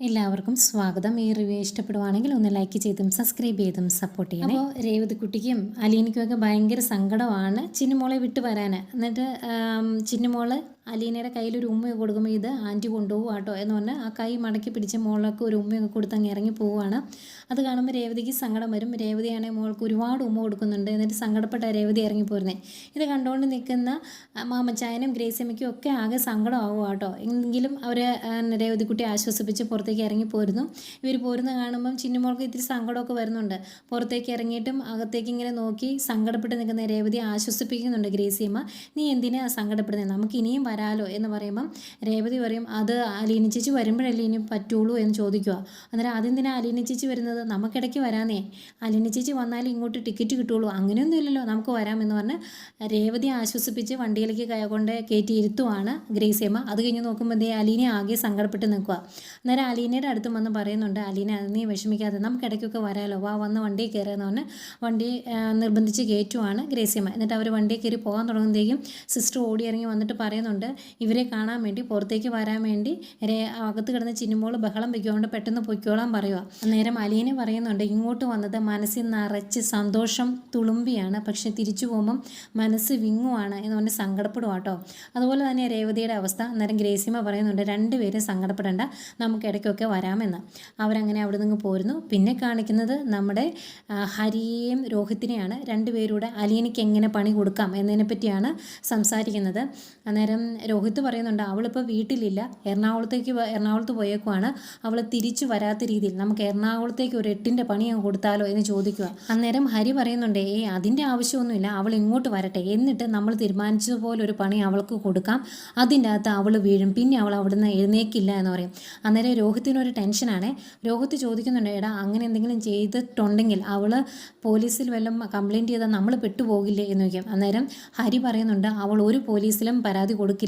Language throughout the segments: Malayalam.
എല്ലാവർക്കും സ്വാഗതം. ഈ റിവ്യൂ ഇഷ്ടപ്പെടുവാണെങ്കിൽ ഒന്ന് ലൈക്ക് ചെയ്തും സബ്സ്ക്രൈബ് ചെയ്തും സപ്പോർട്ട് ചെയ്യണം. അപ്പോൾ രേവതിക്കുട്ടിക്കും ഒക്കെ ഭയങ്കര സങ്കടമാണ് ചിന്നുമോളെ വിട്ടു വരാൻ എന്നിട്ട് ചിന്നുമോൾ അലീനയുടെ കയ്യിൽ ഒരു ഉമ്മയൊക്കെ കൊടുക്കുമ്പോൾ ഇത് ആന്റി കൊണ്ടുപോകും കേട്ടോ എന്ന് പറഞ്ഞാൽ ആ കൈ മടക്കി പിടിച്ച മോളൊക്കെ ഒരു ഉമ്മയൊക്കെ കൊടുത്ത് അങ്ങ് ഇറങ്ങി പോവുകയാണ് അത് കാണുമ്പോൾ രേവതിക്ക് സങ്കടം വരും. രേവതിയാണെങ്കിൽ മോൾക്ക് ഒരുപാട് ഉമ്മ കൊടുക്കുന്നുണ്ട്. എന്നിട്ട് സങ്കടപ്പെട്ട രേവതി ഇറങ്ങി പോരുന്നത് ഇത് കണ്ടുകൊണ്ട് നിൽക്കുന്ന മാമച്ചായനും ഗ്രേസമ്മയ്ക്കും ഒക്കെ ആകെ സങ്കടമാകും കേട്ടോ എങ്കിലും രേവതി രേവതിക്കുട്ടി ആശ്വസിപ്പിച്ച് പുറത്തേക്ക് ഇറങ്ങി പോരുന്നു. ഇവർ പോരുന്ന കാണുമ്പം ചിന്നുമോൾക്ക് ഇത്തിരി സങ്കടമൊക്കെ വരുന്നുണ്ട്. പുറത്തേക്ക് ഇറങ്ങിയിട്ടും അകത്തേക്ക് ഇങ്ങനെ നോക്കി സങ്കടപ്പെട്ട് നിൽക്കുന്ന രേവതി ആശ്വസിപ്പിക്കുന്നുണ്ട് ഗ്രേസിയമ്മ. നീ എന്തിനാ സങ്കടപ്പെടുന്നത് നമുക്ക് ഇനിയും വരാലോ എന്ന് പറയുമ്പം രേവതി പറയും അത് അലീന ചേച്ചി വരുമ്പോഴല്ലേ ഇനി പറ്റുള്ളൂ എന്ന് ചോദിക്കുക. അന്നേരം അതെന്തിനാ അലീന ചേച്ചി വരുന്നത്? നമുക്കിടയ്ക്ക് വരാന്നേ. അലീന ചേച്ചി വന്നാലും ഇങ്ങോട്ട് ടിക്കറ്റ് കിട്ടുള്ളൂ. അങ്ങനെയൊന്നും ഇല്ലല്ലോ നമുക്ക് വരാമെന്ന് പറഞ്ഞ് രേവതി ആശ്വസിപ്പിച്ച് വണ്ടിയിലേക്ക് കൊണ്ട് കയറ്റി ഇരുത്തുവാണ് ഗ്രേസിയമ്മ. അത് കഴിഞ്ഞ് നോക്കുമ്പോൾ ദേ അലീനെ ആകെ സങ്കടപ്പെട്ട് നിൽക്കുക അന്നേരം അലീനയുടെ അടുത്ത് വന്ന് പറയുന്നുണ്ട് അലീന നീ വിഷമിക്കാതെ നമുക്ക് ഇടയ്ക്കൊക്കെ വരാമല്ലോ വാ വന്ന് വണ്ടിയിൽ കയറുമെന്ന് പറഞ്ഞ് വണ്ടി നിർബന്ധിച്ച് കയറ്റുവാണ് ഗ്രേസിയമ്മ. എന്നിട്ട് അവർ വണ്ടിയിൽ കയറി പോകാൻ തുടങ്ങുമ്പോഴത്തേക്കും സിസ്റ്റർ ഓടി ഇറങ്ങി വന്നിട്ട് പറയുന്നുണ്ട് ഇവരെ കാണാൻ വേണ്ടി പുറത്തേക്ക് വരാൻ വേണ്ടി അകത്ത് കിടന്ന് ചിന്നുമ്പോൾ ബഹളം വയ്ക്കുകൊണ്ട് പെട്ടെന്ന് പൊയ്ക്കോളാൻ പറയുക അന്നേരം അലീനെ പറയുന്നുണ്ട് ഇങ്ങോട്ട് വന്നത് മനസ്സിൽ നിറച്ച് സന്തോഷം തുളുമ്പിയാണ്. പക്ഷെ തിരിച്ചു പോകുമ്പം മനസ്സ് വിങ്ങുവാണ് എന്ന് പറഞ്ഞ് സങ്കടപ്പെടും കേട്ടോ അതുപോലെ തന്നെ രേവതിയുടെ അവസ്ഥ. അന്നേരം ഗ്രേസിമ പറയുന്നുണ്ട് രണ്ടുപേരും സങ്കടപ്പെടേണ്ട. നമുക്ക് ഇടയ്ക്കൊക്കെ വരാമെന്ന്. അവരങ്ങനെ അവിടെ നിന്ന് പോരുന്നു. പിന്നെ കാണിക്കുന്നത് നമ്മുടെ ഹരിയെയും രോഹിത്തിനെയാണ്. രണ്ടുപേരുടെ അലീനയ്ക്ക് എങ്ങനെ പണി കൊടുക്കാം എന്നതിനെ പറ്റിയാണ് സംസാരിക്കുന്നത്. അന്നേരം രോഹിത്ത് പറയുന്നുണ്ട് അവളിപ്പോൾ വീട്ടിലില്ല. എറണാകുളത്തേക്ക് എറണാകുളത്ത് പോയേക്കുവാണ്. അവൾ തിരിച്ചു വരാത്ത രീതിയിൽ. നമുക്ക് എറണാകുളത്തേക്ക് ഒരു എട്ടിന്റെ പണി അങ്ങ് കൊടുത്താലോ എന്ന് ചോദിക്കുക അന്നേരം ഹരി പറയുന്നുണ്ട് ഏ അതിന്റെ ആവശ്യമൊന്നുമില്ല. അവൾ ഇങ്ങോട്ട് വരട്ടെ. എന്നിട്ട് നമ്മൾ തീരുമാനിച്ചതുപോലെ ഒരു പണി അവൾക്ക് കൊടുക്കാം. അതിന്റെ അകത്ത് അവൾ വീഴും. പിന്നെ അവൾ അവിടുന്ന് എഴുന്നേക്കില്ല എന്ന് പറയും. അന്നേരം രോഹിത്തിനൊരു ടെൻഷനാണ് രോഹിത്ത് ചോദിക്കുന്നുണ്ട് എടാ അങ്ങനെ എന്തെങ്കിലും ചെയ്തിട്ടുണ്ടെങ്കിൽ അവൾ പോലീസിൽ വല്ലതും കംപ്ലയിന്റ് ചെയ്താൽ നമ്മൾ പെട്ടുപോകില്ലേ? എന്ന് ചോദിക്കും. അന്നേരം ഹരി പറയുന്നുണ്ട് അവൾ ഒരു പോലീസിലും പരാതി കൊടുക്കില്ല.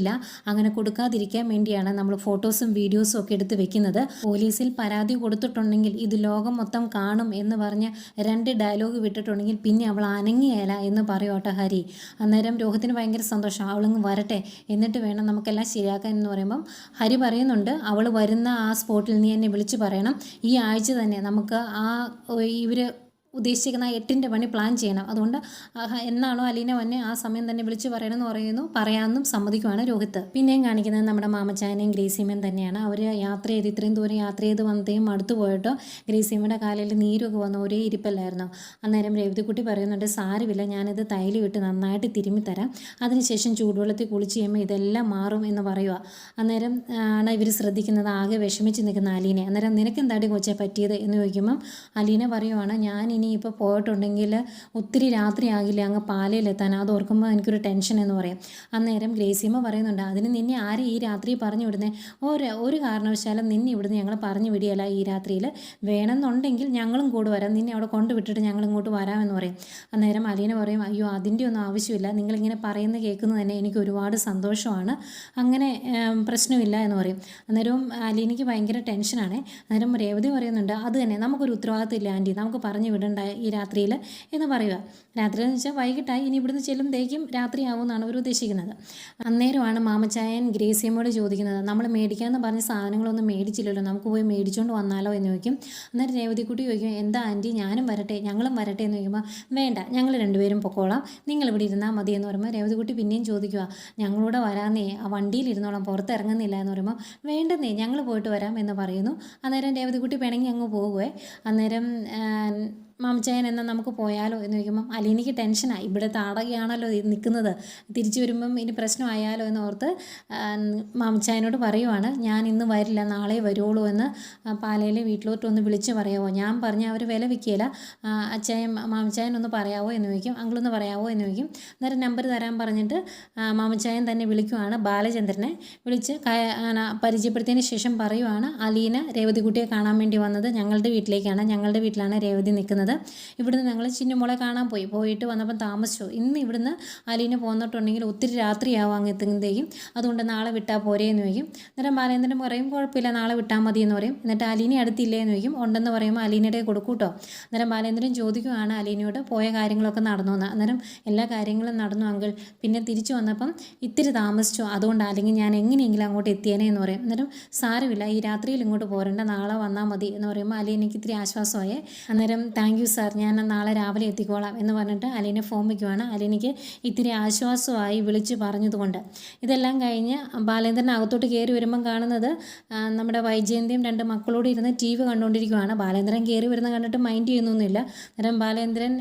അങ്ങനെ കൊടുക്കാതിരിക്കാൻ വേണ്ടിയാണ് നമ്മൾ ഫോട്ടോസും വീഡിയോസും ഒക്കെ എടുത്ത് വെക്കുന്നത്. പോലീസിൽ പരാതി കൊടുത്തിട്ടുണ്ടെങ്കിൽ ഇത് ലോകം മൊത്തം കാണും എന്ന് പറഞ്ഞ് രണ്ട് ഡയലോഗ് വിട്ടിട്ടുണ്ടെങ്കിൽ പിന്നെ അവൾ അനങ്ങിയല്ല എന്ന് പറയോട്ടെ ഹരി. അന്നേരം രോഹത്തിന് ഭയങ്കര സന്തോഷം. അവളങ്ങ് വരട്ടെ. എന്നിട്ട് വേണം നമുക്കെല്ലാം ശരിയാക്കാൻ എന്ന് പറയുമ്പം ഹരി പറയുന്നുണ്ട് അവൾ വരുന്ന ആ സ്പോട്ടിൽ നീ എന്നെ വിളിച്ച് പറയണം. ഈ ആഴ്ച തന്നെ നമുക്ക് ആ ഇവർ ഉദ്ദേശിക്കുന്ന എട്ടിന്റെ പണി പ്ലാൻ ചെയ്യണം. അതുകൊണ്ട് എന്നാണോ അലീന വന്നെ ആ സമയം തന്നെ വിളിച്ച് പറയണമെന്ന് പറയുന്നു. പറയാമെന്നും സമ്മതിക്കുവാണ് രോഹിത്ത് പിന്നെയും കാണിക്കുന്നത് നമ്മുടെ മാമച്ചാനേയും ഗ്രേസിയമ്മയും തന്നെയാണ്. അവർ യാത്ര ചെയ്ത് ഇത്രയും ദൂരം യാത്ര ചെയ്ത് വന്നതേയും അടുത്ത് പോയിട്ടോ. ഗ്രേസീമയുടെ കാലിൽ നീരൊക്കെ വന്ന ഒരേ ഇരിപ്പല്ലായിരുന്നു. അന്നേരം രേവതിക്കുട്ടി പറയുന്നുണ്ട് സാരമില്ല ഞാനിത് തൈൽ വിട്ട് നന്നായിട്ട് തിരുമ്മി തരാം അതിനുശേഷം ചൂടുവെള്ളത്തിൽ കുളിച്ച് ചെയ്യുമ്പോൾ ഇതെല്ലാം മാറും എന്ന് പറയുക അന്നേരം ആണ് ഇവർ ശ്രദ്ധിക്കുന്നത് ആകെ വിഷമിച്ച് നിൽക്കുന്ന അലീനെ അന്നേരം നിനക്ക് എന്താടി കൊച്ചെ പറ്റിയത്? എന്ന് ചോദിക്കുമ്പം അലീന പറയുവാണ് ഞാൻ ഇനി ഇപ്പോൾ പോയിട്ടുണ്ടെങ്കിൽ ഒത്തിരി രാത്രിയാകില്ല അങ്ങ് പാലയിലെത്താൻ. അത് ഓർക്കുമ്പോൾ എനിക്കൊരു ടെൻഷൻ എന്ന് പറയും. അന്നേരം ഗ്രേസിയമ്മ പറയുന്നുണ്ട് അതിന് നിന്നെ ആരും ഈ രാത്രി പറഞ്ഞു വിടുന്നേ? ഒരു ഒരു കാരണവശാലും നിന്നെ ഇവിടുന്ന് ഞങ്ങൾ പറഞ്ഞു വിടിയല്ല ഈ രാത്രിയിൽ വേണമെന്നുണ്ടെങ്കിൽ ഞങ്ങളും കൂടെ വരാം. നിന്നെ അവിടെ കൊണ്ടുവിട്ടിട്ട് ഞങ്ങൾ ഇങ്ങോട്ട് വരാമെന്ന് പറയും. അന്നേരം അലീന പറയും അയ്യോ അതിന്റെ ഒന്നും ആവശ്യമില്ല. നിങ്ങളിങ്ങനെ പറയുന്നത് കേൾക്കുന്നത് തന്നെ എനിക്ക് ഒരുപാട് സന്തോഷമാണ്. അങ്ങനെ പ്രശ്നമില്ല എന്ന് പറയും. അന്നേരവും അലീനയ്ക്ക് ഭയങ്കര ടെൻഷനാണ് അന്നേരം രേവതി പറയുന്നുണ്ട് അത് തന്നെ. നമുക്കൊരു ഉത്തരവാദിത്തമില്ല ആന്റി നമുക്ക് പറഞ്ഞു വിടണ്ട ഈ രാത്രിയിൽ എന്ന് പറയുക. രാത്രി എന്ന് വെച്ചാൽ വൈകിട്ടായി ഇനി ഇവിടുന്ന് ചെല്ലുമ്പോഴേക്കും രാത്രിയാവുമെന്നാണ് അവർ ഉദ്ദേശിക്കുന്നത്. അന്നേരമാണ് മാമച്ചായൻ ഗ്രേസിയമ്മോട് ചോദിക്കുന്നത് നമ്മൾ മേടിക്കാമെന്ന് പറഞ്ഞ സാധനങ്ങളൊന്നും മേടിച്ചില്ലല്ലോ നമുക്ക് പോയി മേടിച്ചുകൊണ്ട് വന്നാലോ? എന്ന് ചോദിക്കും. അന്നേരം രേവതിക്കുട്ടി ചോദിക്കും എന്താ ആന്റി ഞാനും വരട്ടെ ഞങ്ങളും വരട്ടെ? എന്ന് ചോദിക്കുമ്പോൾ വേണ്ട ഞങ്ങൾ രണ്ടുപേരും പൊക്കോളാം നിങ്ങൾ ഇവിടെ ഇരുന്നാൽ മതി. എന്ന് പറയുമ്പോൾ രേവതിക്കുട്ടി പിന്നെയും ചോദിക്കുക ഞങ്ങളൂടെ വരാന്നേ ആ വണ്ടിയിൽ ഇരുന്നോളാം പുറത്തിറങ്ങുന്നില്ല. എന്ന് പറയുമ്പോൾ വേണ്ടെന്നേ ഞങ്ങൾ പോയിട്ട് വരാം എന്ന് പറയുന്നു. അന്നേരം രേവതിക്കുട്ടി പിണങ്ങി അങ്ങ് പോകുവേ അന്നേരം മാമച്ചായൻ എന്നാൽ നമുക്ക് പോയാലോ എന്ന് ചോദിക്കുമ്പം അലീനയ്ക്ക് ടെൻഷനായി. ഇവിടെ താടകയാണല്ലോ നിൽക്കുന്നത്. തിരിച്ചു വരുമ്പം ഇനി പ്രശ്നമായാലോ എന്ന് ഓർത്ത് മാമിച്ചായനോട് പറയുവാണ് ഞാൻ ഇന്ന് വരില്ല നാളെ വരുള്ളൂ എന്ന് പാലയിലെ വീട്ടിലോട്ട് ഒന്ന് വിളിച്ച് പറയാവോ. ഞാൻ പറഞ്ഞ അവർ വില വിൽക്കില്ല അച്ചായൻ മാമച്ചായൻ ഒന്ന് പറയാവോ എന്ന് ചോദിക്കും. അങ്കിളൊന്ന് പറയാവോ എന്ന് ചോദിക്കും. അന്നേരം നമ്പർ തരാൻ പറഞ്ഞിട്ട് മാമിച്ചായൻ തന്നെ വിളിക്കുവാണ് ബാലചന്ദ്രനെ. വിളിച്ച് പരിചയപ്പെടുത്തിയതിന് ശേഷം പറയുവാണ് അലീന രേവതിക്കുട്ടിയെ കാണാൻ വേണ്ടി വന്നത് ഞങ്ങളുടെ വീട്ടിലേക്കാണ്. ഞങ്ങളുടെ വീട്ടിലാണ് രേവതി നിൽക്കുന്നത്. പറയുന്നത് ഇവിടുന്ന് ഞങ്ങൾ ചിന്നുമോളെ കാണാൻ പോയി. പോയിട്ട് വന്നപ്പം താമസിച്ചു. ഇന്ന് ഇവിടുന്ന് അലീന പോന്നിട്ടുണ്ടെങ്കിൽ ഒത്തിരി രാത്രിയാവും അങ്ങ് എത്തുന്നതേക്കും അതുകൊണ്ട് നാളെ വിട്ടാൽ പോരേ എന്ന് ചോദിക്കും. അന്നേരം ബാലേന്ദ്രൻ പറയും കുഴപ്പമില്ല നാളെ വിട്ടാൽ മതി എന്ന് പറയും. എന്നിട്ട് അലീന അടുത്തില്ലേ എന്ന് ചോദിക്കും. ഉണ്ടെന്ന് പറയുമ്പോൾ അലീനയുടെ കൊടുക്കൂട്ടോ കേട്ടോ? അന്നേരം ബാലേന്ദ്രൻ ചോദിക്കുവാണ് അലീനയോട് പോയ കാര്യങ്ങളൊക്കെ നടന്നു എന്ന് അന്നേരം എല്ലാ കാര്യങ്ങളും നടന്നു അങ്കിൾ. പിന്നെ തിരിച്ചു വന്നപ്പം ഇത്തിരി താമസിച്ചു. അതുകൊണ്ട് അല്ലെങ്കിൽ ഞാൻ എങ്ങനെയെങ്കിലും അങ്ങോട്ട് എത്തിയേനെ എന്ന് പറയും. അന്നേരം സാരമില്ല. ഈ രാത്രിയിൽ ഇങ്ങോട്ട് പോരണ്ട. നാളെ വന്നാൽ മതി. എന്ന് പറയുമ്പോൾ അലീനയ്ക്ക് ഇത്തിരി ആശ്വാസമായേ. അന്നേരം താങ്ക് യു സാർ. ഞാൻ നാളെ രാവിലെ എത്തിക്കോളാം എന്ന് പറഞ്ഞിട്ട് അലീനെ ഫോം വയ്ക്കുവാണ് അലീനയ്ക്ക് ഇത്തിരി ആശ്വാസമായി വിളിച്ച് പറഞ്ഞതുകൊണ്ട്. ഇതെല്ലാം കഴിഞ്ഞ് ബാലേന്ദ്രൻ അകത്തോട്ട് കയറി വരുമ്പം കാണുന്നത് നമ്മുടെ വൈജയന്തിയും രണ്ട് മക്കളോട് ഇരുന്ന് ടി വി കണ്ടുകൊണ്ടിരിക്കുവാണ് ബാലേന്ദ്രൻ കയറി വരുന്ന കണ്ടിട്ട് മൈൻഡ് ചെയ്യുന്നൊന്നുമില്ല. അന്നേരം ബാലേന്ദ്രൻ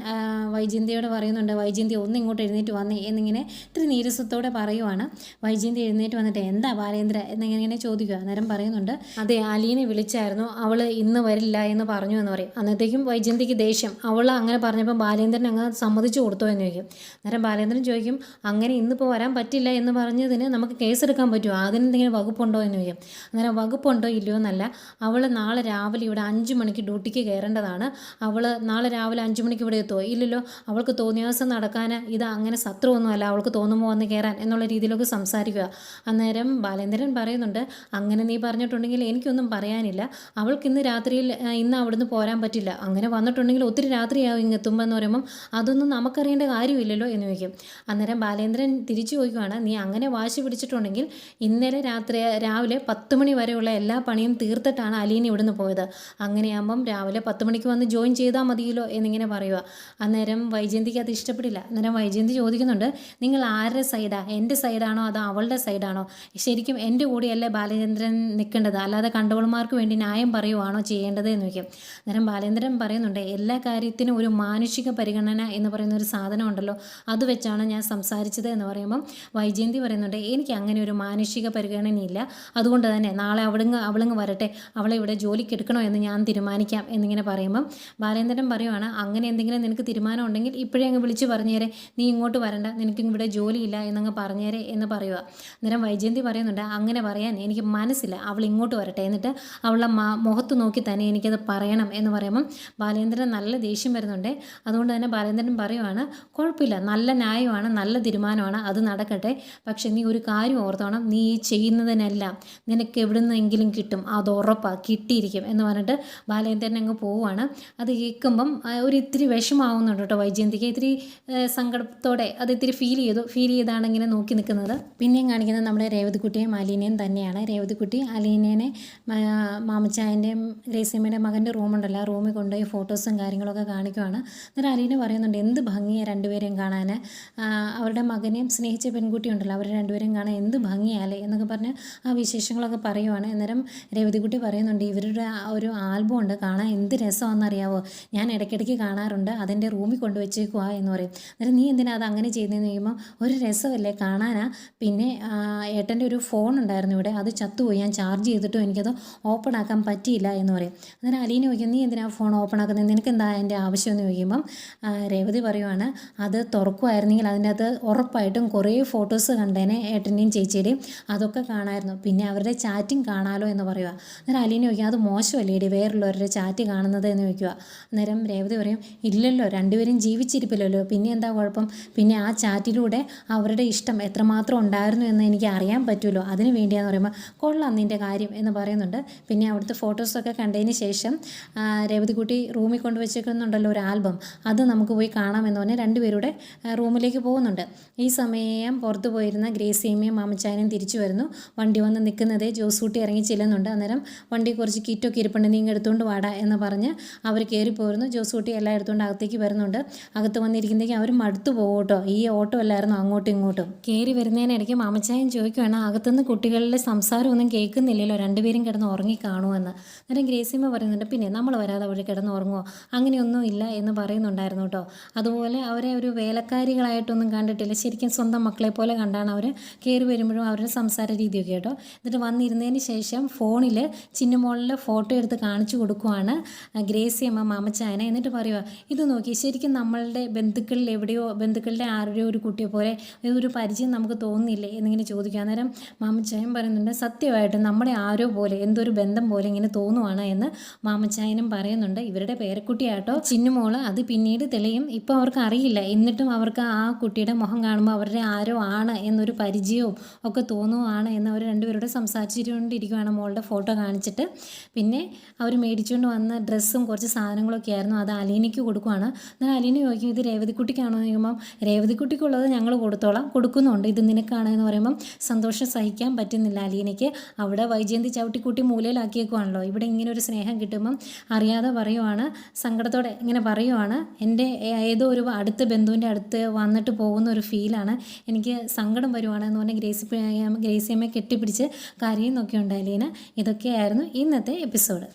വൈജയന്തിയോട് പറയുന്നുണ്ട് വൈജയന്തി ഒന്ന് ഇങ്ങോട്ട് എഴുന്നേറ്റ് വന്നേ എന്നിങ്ങനെ ഇത്തിരി നീരസത്തോടെ പറയുവാണ്. വൈജയന്തി എഴുന്നേറ്റ് വന്നിട്ട് എന്താ ബാലേന്ദ്ര? എന്നിങ്ങനെ ചോദിക്കുക അന്നേരം പറയുന്നുണ്ട് അതെ അലീനെ വിളിച്ചായിരുന്നു. അവൾ ഇന്ന് വരില്ല എന്ന് പറഞ്ഞു എന്ന് പറയും. അന്നത്തേക്കും വൈജയന്തിക്ക് ദേഷ്യം. അവൾ അങ്ങനെ പറഞ്ഞപ്പോൾ ബാലേന്ദ്രൻ അങ്ങ് സമ്മതിച്ചു കൊടുത്തോ എന്ന് ചോദിക്കും. അന്നേരം ബാലേന്ദ്രൻ ചോദിക്കും അങ്ങനെ ഇന്നിപ്പോൾ വരാൻ പറ്റില്ല എന്ന് പറഞ്ഞതിന് നമുക്ക് കേസ് കേസെടുക്കാൻ പറ്റുമോ? അതിനെന്തെങ്കിലും വകുപ്പുണ്ടോ? എന്ന് ചോദിക്കും. അന്നേരം വകുപ്പുണ്ടോ ഇല്ലയോ എന്നല്ല. അവൾ നാളെ രാവിലെ ഇവിടെ അഞ്ച് മണിക്ക് ഡ്യൂട്ടിക്ക് കയറേണ്ടതാണ്. അവൾ നാളെ രാവിലെ അഞ്ച് മണിക്ക് ഇവിടെ എത്തുമോ ഇല്ലല്ലോ. അവൾക്ക് തോന്നിയ ദിവസം നടക്കാൻ ഇത് അങ്ങനെ ശത്രുവൊന്നുമല്ല. അവൾക്ക് തോന്നുമ്പോൾ വന്ന് കയറാൻ എന്നുള്ള രീതിയിലൊക്കെ സംസാരിക്കുക. അന്നേരം ബാലേന്ദ്രൻ പറയുന്നുണ്ട് അങ്ങനെ നീ പറഞ്ഞിട്ടുണ്ടെങ്കിൽ എനിക്കൊന്നും പറയാനില്ല. അവൾക്ക് ഇന്ന് രാത്രിയിൽ ഇന്ന് അവിടുന്ന് പോരാൻ പറ്റില്ല. അങ്ങനെ വന്നിട്ടുണ്ടെങ്കിൽ ഒത്തിരി രാത്രിയാവും ഇങ്ങ് എത്തുമ്പോൾ എന്ന് പറയുമ്പം അതൊന്നും നമുക്കറിയേണ്ട കാര്യമില്ലല്ലോ എന്ന് ചോദിക്കും. അന്നേരം ബാലേന്ദ്രൻ തിരിച്ചു ചോദിക്കുവാണ് നീ അങ്ങനെ വാശി പിടിച്ചിട്ടുണ്ടെങ്കിൽ ഇന്നലെ രാത്രി രാവിലെ പത്ത് മണി വരെയുള്ള എല്ലാ പണിയും തീർത്തിട്ടാണ് അലീന ഇവിടുന്ന് പോയത്. അങ്ങനെയാകുമ്പം രാവിലെ പത്ത് മണിക്ക് വന്ന് ജോയിൻ ചെയ്താൽ മതിയല്ലോ എന്നിങ്ങനെ പറയുക അന്നേരം വൈജയന്തിക്ക് അത് ഇഷ്ടപ്പെടില്ല. അന്നേരം വൈജയന്തി ചോദിക്കുന്നുണ്ട് നിങ്ങൾ ആരുടെ സൈഡാ? എന്റെ സൈഡാണോ അതോ അവളുടെ സൈഡാണോ? ശരിക്കും എന്റെ കൂടെയല്ലേ ബാലചന്ദ്രൻ നിൽക്കേണ്ടത്? അല്ലാതെ കണ്ടവൾമാർക്ക് വേണ്ടി ന്യായം പറയുവാണോ ചെയ്യേണ്ടത്? എന്ന് ചോദിക്കും. അന്നേരം ബാലേന്ദ്രൻ പറയുന്നുണ്ട് എല്ലാ കാര്യത്തിനും ഒരു മാനുഷിക പരിഗണന എന്ന് പറയുന്ന ഒരു സാധനം ഉണ്ടല്ലോ അത് വെച്ചാണ് ഞാൻ സംസാരിച്ചത് എന്ന് പറയുമ്പം വൈജയന്തി പറയുന്നുണ്ട് എനിക്ക് അങ്ങനെ ഒരു മാനുഷിക പരിഗണനയില്ല. അതുകൊണ്ട് തന്നെ നാളെ അവളിങ്ങ് അവളിങ്ങ് വരട്ടെ. അവളെ ഇവിടെ ജോലിക്ക് എടുക്കണോ എന്ന് ഞാൻ തീരുമാനിക്കാം. എന്നിങ്ങനെ പറയുമ്പം ബാലേന്ദ്രൻ പറയുവാണ് അങ്ങനെ എന്തെങ്കിലും നിനക്ക് തീരുമാനം ഉണ്ടെങ്കിൽ ഇപ്പോഴേ അങ്ങ് വിളിച്ച് പറഞ്ഞേരെ. നീ ഇങ്ങോട്ട് വരണ്ട. നിനക്ക് ഇവിടെ ജോലിയില്ല എന്നങ്ങ് പറഞ്ഞേരെ എന്ന് പറയുക അന്നേരം വൈജയന്തി പറയുന്നുണ്ട് അങ്ങനെ പറയാൻ എനിക്ക് മനസ്സില്ല. അവൾ ഇങ്ങോട്ട് വരട്ടെ. എന്നിട്ട് അവളുടെ മുഖത്ത് നോക്കി തന്നെ എനിക്കത് പറയണം എന്ന് പറയുമ്പം ബാലേന്ദ്രൻ നല്ല ദേഷ്യം വരുന്നുണ്ട്. അതുകൊണ്ട് തന്നെ ബാലേന്ദ്രൻ പറയുവാണ് കുഴപ്പമില്ല നല്ല ന്യായമാണ് നല്ല തീരുമാനമാണ് അത് നടക്കട്ടെ. പക്ഷെ നീ ഒരു കാര്യം ഓർത്തോണം നീ ഈ ചെയ്യുന്നതിനെല്ലാം നിനക്ക് എവിടുന്നെങ്കിലും കിട്ടും അത് ഉറപ്പാണ് കിട്ടിയിരിക്കും. എന്ന് പറഞ്ഞിട്ട് ബാലേന്ദ്രൻ അങ്ങ് പോവുകയാണ് അത് കേൾക്കുമ്പം ഒരു ഇത്തിരി വിഷമാവുന്നുണ്ട് കേട്ടോ വൈജയന്തിക്ക്. ഇത്തിരി സങ്കടത്തോടെ അത് ഇത്തിരി ഫീൽ ചെയ്തു ഫീൽ ചെയ്താണ് ഇങ്ങനെ നോക്കി നിൽക്കുന്നത്. പിന്നെയും കാണിക്കുന്നത് നമ്മുടെ രേവതിക്കുട്ടിയും അലീനയും തന്നെയാണ്. രേവതിക്കുട്ടി അലീനേനെ മാമച്ചായന്റെയും ഗ്രേസിയമ്മയുടെ മകന്റെ റൂമുണ്ടല്ലോ ആ റൂമിൽ കൊണ്ടുപോയി ഫോട്ടോസും കാര്യങ്ങളൊക്കെ കാണിക്കുവാണ്. എന്നിട്ട് അലീന പറയുന്നുണ്ട് എന്ത് ഭംഗിയാണ് രണ്ടുപേരെയും കാണാൻ അവരുടെ മകനെയും സ്നേഹിച്ച പെൺകുട്ടി ഉണ്ടല്ലോ അവർ രണ്ടുപേരെയും കാണാൻ എന്ത് ഭംഗിയാലേ എന്നൊക്കെ പറഞ്ഞ് ആ വിശേഷങ്ങളൊക്കെ പറയുവാണ്. അന്നേരം രേവതിക്കുട്ടി പറയുന്നുണ്ട് ഇവരുടെ ഒരു ആൽബം ഉണ്ട് കാണാൻ എന്ത് രസമാണെന്നറിയാവോ? ഞാൻ ഇടയ്ക്കിടയ്ക്ക് കാണാറുണ്ട് അതിന്റെ റൂമിൽ കൊണ്ടുവച്ചേക്കുവാ എന്ന് പറയും. അന്നേരം നീ എന്തിനാ അത് അങ്ങനെ ചെയ്യുന്നതെന്ന് ചോദിക്കുമ്പോൾ ഒരു രസമല്ലേ കാണാനാ. പിന്നെ ഏട്ടന്റെ ഒരു ഫോൺ ഉണ്ടായിരുന്നു ഇവിടെ അത് ചത്തുപോയി ഞാൻ ചാർജ് ചെയ്തിട്ടും എനിക്കത് ഓപ്പൺ ആക്കാൻ പറ്റിയില്ല എന്ന് പറയും. അന്നേരം അലീന ചോദിക്കും നീ എന്തിനാ ഫോൺ ഓപ്പൺ ആക്കുന്നത് നിനക്ക് എന്താ അതിന്റെ ആവശ്യം എന്ന് ചോദിക്കുമ്പം രേവതി പറയുവാണ് അത് തുറക്കുമായിരുന്നെങ്കിൽ അതിന്റെ അത് ഉറപ്പായിട്ടും കുറേ ഫോട്ടോസ് കണ്ടേനെ ഏട്ടന്റെയും ചേച്ചിയുടെയും അതൊക്കെ കാണാമായിരുന്നു പിന്നെ അവരുടെ ചാറ്റിങ് കാണാലോ എന്ന് പറയുക അന്നേരം അലീന ചോദിക്കുക അത് മോശമല്ലേ മോശമല്ലേടി വേറുള്ളവരുടെ ചാറ്റ് കാണുന്നത്? എന്ന് ചോദിക്കുക അന്നേരം രേവതി പറയും ഇല്ലല്ലോ രണ്ടുപേരും ജീവിച്ചിരിപ്പില്ലല്ലോ. പിന്നെ എന്താ കുഴപ്പം? പിന്നെ ആ ചാറ്റിലൂടെ അവരുടെ ഇഷ്ടം എത്രമാത്രം ഉണ്ടായിരുന്നു എന്ന് എനിക്ക് അറിയാൻ പറ്റുമല്ലോ. അതിന് വേണ്ടിയാന്ന് പറയുമ്പോൾ കൊള്ളാം നിന്റെ കാര്യം എന്ന് പറയുന്നുണ്ട്. പിന്നെ അവിടുത്തെ ഫോട്ടോസൊക്കെ കണ്ടതിന് ശേഷം രേവതി രേവതിക്കുട്ടി റൂമിൽ കൊണ്ട് വെച്ചേക്കുന്നുണ്ടല്ലോ ഒരു ആൽബം. അത് നമുക്ക് പോയി കാണാമെന്ന് പറഞ്ഞ് രണ്ടുപേരുടെ റൂമിലേക്ക് പോകുന്നുണ്ട്. ഈ സമയം പുറത്തു പോയിരുന്ന ഗ്രേസിയമ്മയും മാമച്ചായനും തിരിച്ചു വരുന്നു. വണ്ടി വന്ന് നിൽക്കുന്നതേ ജോസൂട്ടി ഇറങ്ങി ചെല്ലുന്നുണ്ട്. അന്നേരം വണ്ടി കുറച്ച് കിറ്റൊക്കെ ഇരിപ്പുണ്ട് നീ എടുത്തുകൊണ്ട് വാടാ എന്ന് പറഞ്ഞ് അവർ കയറി പോരുന്നു. ജോസൂട്ടി എല്ലാം എടുത്തുകൊണ്ട് അകത്തേക്ക് വരുന്നുണ്ട്. അകത്ത് വന്നിരിക്കുന്നതേക്ക് അവർ മടുത്തു പോകട്ടോ ഈ ഓട്ടോ അല്ലായിരുന്നു അങ്ങോട്ടും ഇങ്ങോട്ടും? കയറി വരുന്നതിനിടയ്ക്ക് മാമച്ചായൻ ചോദിക്കുവാണ് അകത്തുനിന്ന് കുട്ടികളുടെ സംസാരമൊന്നും കേൾക്കുന്നില്ലല്ലോ? രണ്ടുപേരും കിടന്ന് ഉറങ്ങി കാണുമെന്ന് അന്നേരം ഗ്രേസിയമ്മ പറയുന്നുണ്ട് പിന്നെ നമ്മൾ വരാതെ അവിടെ കിടന്ന് ഉറങ്ങുമോ അങ്ങനെയൊന്നും ഇല്ല എന്ന് പറയുന്നുണ്ടായിരുന്നു കേട്ടോ. അതുപോലെ അവരെ ഒരു വേലക്കാരികളായിട്ടൊന്നും കണ്ടിട്ടില്ല. ശരിക്കും സ്വന്തം മക്കളെ പോലെ കണ്ടാണ് അവർ കയറി വരുമ്പോഴും അവരുടെ സംസാര രീതിയൊക്കെ കേട്ടോ. എന്നിട്ട് വന്നിരുന്നതിന് ശേഷം ഫോണിൽ ചിന്നുമോളിലെ ഫോട്ടോ എടുത്ത് കാണിച്ചു കൊടുക്കുവാണ് ഗ്രേസി അമ്മ മാമച്ചായനെ. എന്നിട്ട് പറയുക ഇത് നോക്കി ശരിക്കും നമ്മളുടെ ബന്ധുക്കളിൽ എവിടെയോ ബന്ധുക്കളുടെ ആരുടെയോ ഒരു കുട്ടിയെ പോലെ ഒരു പരിചയം നമുക്ക് തോന്നുന്നില്ലേ എന്നിങ്ങനെ ചോദിക്കുക അന്നേരം മാമച്ചായൻ പറയുന്നുണ്ട് സത്യമായിട്ട് നമ്മുടെ ആരോ പോലെ എന്തൊരു ബന്ധം പോലെ ഇങ്ങനെ തോന്നുവാണ് എന്ന് മാമച്ചായനും പറയുന്നുണ്ട്. ഇവരുടെ പേരക്കുട്ടി കുട്ടിയാട്ടോ ചിന്നുമോൾ അത് പിന്നീട് തെളിയും. ഇപ്പം അവർക്ക് അറിയില്ല എന്നിട്ടും അവർക്ക് ആ കുട്ടിയുടെ മുഖം കാണുമ്പോൾ അവരുടെ ആരോ ആണ് എന്നൊരു പരിചയവും ഒക്കെ തോന്നുവാണ് എന്ന് അവർ രണ്ടുപേരോട് സംസാരിച്ചുകൊണ്ടിരിക്കുകയാണ് മോളുടെ ഫോട്ടോ കാണിച്ചിട്ട്. പിന്നെ അവർ മേടിച്ചുകൊണ്ട് വന്ന ഡ്രസ്സും കുറച്ച് സാധനങ്ങളൊക്കെ ആയിരുന്നു അത് അലീനയ്ക്ക് കൊടുക്കുവാണ്. എന്നാൽ അലീന ചോദിക്കും ഇത് രേവതിക്കുട്ടിക്കാണോ? എന്ന് ചോദിക്കുമ്പം രേവതിക്കുട്ടിക്കുള്ളത് ഞങ്ങൾ കൊടുത്തോളാം. കൊടുക്കുന്നുണ്ട്. ഇത് നിനക്കാണ്. എന്ന് പറയുമ്പം സന്തോഷം സഹിക്കാൻ പറ്റുന്നില്ല അലീനയ്ക്ക്. അവിടെ വൈജയന്തി ചവിട്ടിക്കൂട്ടി മൂലയിലാക്കിയേക്കുവാണല്ലോ. ഇവിടെ ഇങ്ങനെ ഒരു സ്നേഹം കിട്ടുമ്പം അറിയാതെ പറയുവാണ്. സങ്കടത്തോടെ ഇങ്ങനെ പറയുവാണ്. എന്റെ ഏതോ ഒരു അടുത്ത ബന്ധുവിന്റെ അടുത്ത് വന്നിട്ട് പോകുന്ന ഒരു ഫീലാണ്. എനിക്ക് സങ്കടം വരുവാണ് എന്ന് പറഞ്ഞാൽ ഗ്രേസി ഗ്രേസിയമ്മയെ കെട്ടിപ്പിടിച്ച് കരയുന്നൊക്കെ ഉണ്ടായി ലീന ഇതൊക്കെയായിരുന്നു ഇന്നത്തെ എപ്പിസോഡ്.